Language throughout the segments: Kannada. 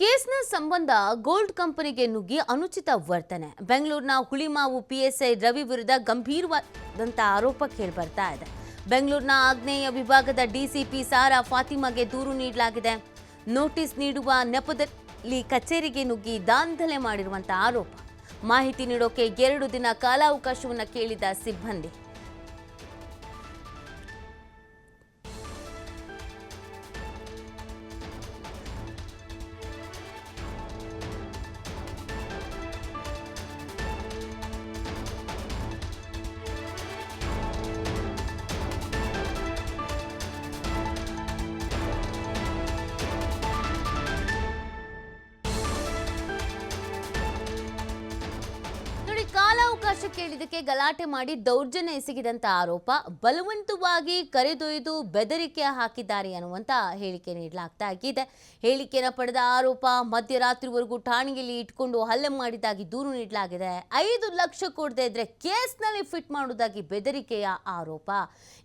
ಕೇಸ್ನ ಸಂಬಂಧ ಗೋಲ್ಡ್ ಕಂಪನಿಗೆ ನುಗ್ಗಿ ಅನುಚಿತ ವರ್ತನೆ. ಬೆಂಗಳೂರಿನ ಹುಳಿಮಾವು ಪಿಎಸ್ಐ ರವಿ ವಿರುದ್ಧ ಗಂಭೀರವಾದಂಥ ಆರೋಪ ಕೇಳಿಬರ್ತಾ ಇದೆ. ಬೆಂಗಳೂರಿನ ಆಗ್ನೇಯ ವಿಭಾಗದ ಡಿಸಿಪಿ ಸಾರಾ ಫಾತಿಮಾಗೆ ದೂರು ನೀಡಲಾಗಿದೆ. ನೋಟಿಸ್ ನೀಡುವ ನೆಪದಲ್ಲಿ ಕಚೇರಿಗೆ ನುಗ್ಗಿ ದಾಂಧಲೆ ಮಾಡಿರುವಂಥ ಆರೋಪ. ಮಾಹಿತಿ ನೀಡೋಕೆ ಎರಡು ದಿನ ಕಾಲಾವಕಾಶವನ್ನು ಕೇಳಿದ ಸಿಬ್ಬಂದಿ. ಕಾಲಾವಕಾಶ ಕೇಳಿದಕ್ಕೆ ಗಲಾಟೆ ಮಾಡಿ ದೌರ್ಜನ್ಯ ಎಸಗಿದಂತ ಆರೋಪ, ಬಲವಂತವಾಗಿ ಕರೆದೊಯ್ದು ಬೆದರಿಕೆ ಹಾಕಿದ್ದಾರೆ ಅನ್ನುವಂತ ಹೇಳಿಕೆ ನೀಡಲಾಗ್ತಾ ಇದೆ ಹೇಳಿಕೆಯನ್ನು ಪಡೆದ ಆರೋಪ ಮಧ್ಯರಾತ್ರಿವರೆಗೂ ಠಾಣೆಯಲ್ಲಿ ಇಟ್ಕೊಂಡು ಹಲ್ಲೆ ಮಾಡಿದಾಗಿ ದೂರು ನೀಡಲಾಗಿದೆ. ಐದು ಲಕ್ಷ ಕೊಡದೆ ಇದ್ರೆ ಕೇಸ್ನಲ್ಲಿ ಫಿಟ್ ಮಾಡುವುದಾಗಿ ಬೆದರಿಕೆಯ ಆರೋಪ.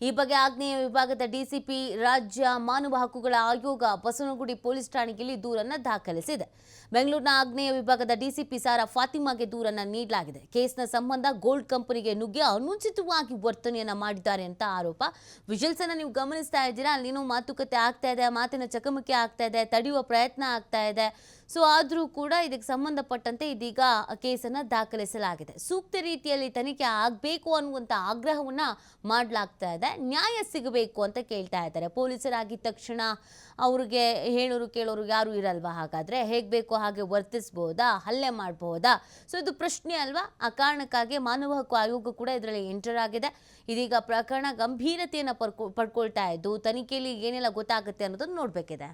ಈ ಬಗ್ಗೆ ಆಗ್ನೇಯ ವಿಭಾಗದ ಡಿಸಿಪಿ ರಾಜ್ಯ ಮಾನವ ಹಕ್ಕುಗಳ ಆಯೋಗ ಬಸವನಗುಡಿ ಪೊಲೀಸ್ ಠಾಣೆಯಲ್ಲಿ ದೂರನ್ನ ದಾಖಲಿಸಿದೆ. ಬೆಂಗಳೂರಿನ ಆಗ್ನೇಯ ವಿಭಾಗದ ಡಿಸಿಪಿ ಸಾರಾ ಫಾತಿಮಾಗೆ ದೂರನ್ನ ನೀಡಲಾಗಿದೆ. ಕೇಸ್ನ ಸಂಬಂಧ ಗೋಲ್ಡ್ ಕಂಪನಿಗೆ ನುಗ್ಗಿ ಅನುಚಿತವಾಗಿ ವರ್ತನೆಯನ್ನು ಮಾಡಿದ್ದಾರೆ ಅಂತ ಆರೋಪ. ವಿಜುವಲ್ಸ್ ಅನ್ನ ನೀವು ಗಮನಿಸ್ತಾ ಇದ್ದೀರಾ? ಅಲ್ಲಿನೂ ಮಾತುಕತೆ ಆಗ್ತಾ ಇದೆ, ಮಾತಿನ ಚಕಮಕಿ ಆಗ್ತಾ ಇದೆ, ತಡೆಯುವ ಪ್ರಯತ್ನ ಆಗ್ತಾ ಇದೆ. ಸೊ ಆದರೂ ಕೂಡ ಇದಕ್ಕೆ ಸಂಬಂಧಪಟ್ಟಂತೆ ಇದೀಗ ಕೇಸನ್ನು ದಾಖಲಿಸಲಾಗಿದೆ. ಸೂಕ್ತ ರೀತಿಯಲ್ಲಿ ತನಿಖೆ ಆಗಬೇಕು ಅನ್ನುವಂಥ ಆಗ್ರಹವನ್ನು ಮಾಡಲಾಗ್ತಾ ಇದೆ. ನ್ಯಾಯ ಸಿಗಬೇಕು ಅಂತ ಕೇಳ್ತಾ ಇದ್ದಾರೆ. ಪೊಲೀಸರಾಗಿದ್ದ ತಕ್ಷಣ ಅವ್ರಿಗೆ ಹೇಳೋರು ಕೇಳೋರು ಯಾರು ಇರಲ್ವಾ? ಹಾಗಾದರೆ ಹೇಗೆ ಬೇಕೋ ಹಾಗೆ ವರ್ತಿಸ್ಬೋದಾ? ಹಲ್ಲೆ ಮಾಡಬಹುದಾ ಸೊ ಇದು ಪ್ರಶ್ನೆ ಅಲ್ವಾ? ಆ ಕಾರಣಕ್ಕಾಗಿ ಮಾನವ ಹಕ್ಕು ಆಯೋಗ ಕೂಡ ಇದರಲ್ಲಿ ಎಂಟರ್ ಆಗಿದೆ. ಇದೀಗ ಪ್ರಕರಣ ಗಂಭೀರತೆಯನ್ನು ಪಡ್ಕೊ, ಪಡ್ಕೊಳ್ತಾ ಇದ್ದು ತನಿಖೆಯಲ್ಲಿ ಏನೆಲ್ಲ ಗೊತ್ತಾಗುತ್ತೆ ಅನ್ನೋದನ್ನು ನೋಡಬೇಕಿದೆ.